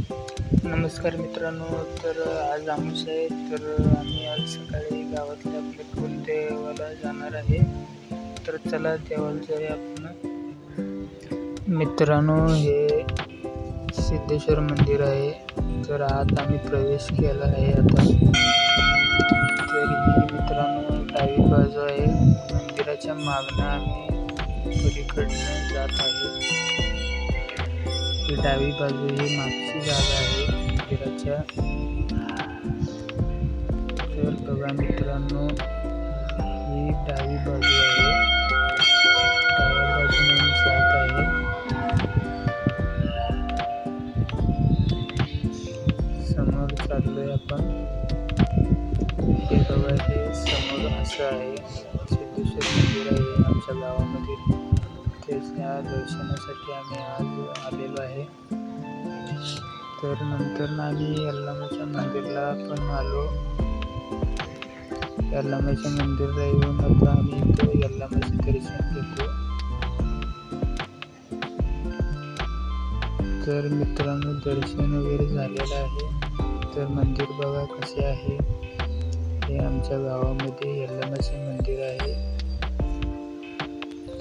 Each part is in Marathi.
नमस्कार मित्रांनो तर आज आमुष आहे तर आम्ही आज सकाळी गावातल्या आपल्या कुलदेवाला जाणार आहे तर चला देवाला जाऊया आपण. मित्रांनो हे सिद्धेश्वर मंदिर आहे तर आज आम्ही प्रवेश केला आहे आता. तर ही मित्रांनो डावी बाजू आहे मंदिराच्या मागणं आम्ही पलीकडनं जात आहे. ही डावी बाजू ही मागची जागा आहे. मंदिराच्या. तर बघा मित्रांनो ही डावी बाजू आहे. डाव्या बाजूने मी जात आहे. समोर चाललोय आपण. हे बघा हे समोर असं आहे. सिद्धेश्वर मंदिर आहे आमच्या गावामध्ये. त्याच्या दर्शनासाठी आम्ही आज आलेलो आहे. तर नंतर आम्ही अल्लामाच्या मंदिरला पण आलो. अल्लामाच्या मंदिरला येऊन आता आम्ही इथं अल्लामाचे दर्शन घेतो. तर मित्रांनो दर्शन वगैरे झालेलं आहे. तर मंदिर बघा कसे आहे. हे आमच्या गावामध्ये यल्लामाचे मंदिर आहे.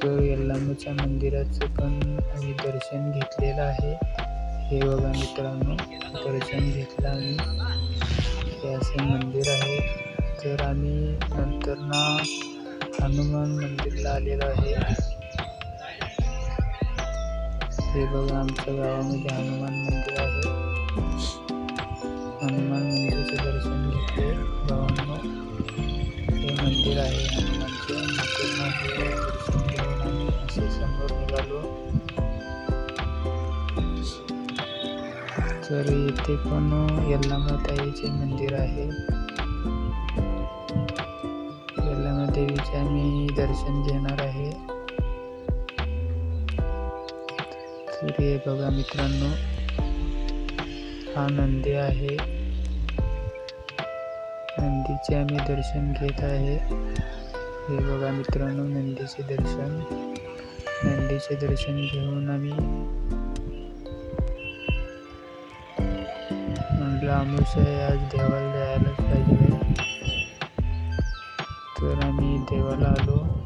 तर यल्लामाच्या मंदिराचं पण आम्ही दर्शन घेतलेलं आहे. हे बघा मित्रांनो दर्शन घेतलं आम्ही. हे असे मंदिर आहे. तर आम्ही नंतर ना हनुमान मंदिरला आलेलो आहे. हे बघा आमच्या गावामध्ये हनुमान मंदिर आहे. हनुमान मंदिराचे दर्शन घेतले गावांना हे मंदिर आहे. तर इथे पण यल्लामाताईचे मंदिर आहे. यल्लामा देवीचे आम्ही दर्शन घेणार आहे. तर हे बघा मित्रांनो. हा नंदी आहे. नंदीचे आम्ही दर्शन घेत आहे. हे बघा मित्रांनो नंदीचे दर्शन. नंदीचे दर्शन घेऊन आम्ही म्हटलं आमुष आहे आज देवाला जायलाच पाहिजे तर आम्ही देवाला आलो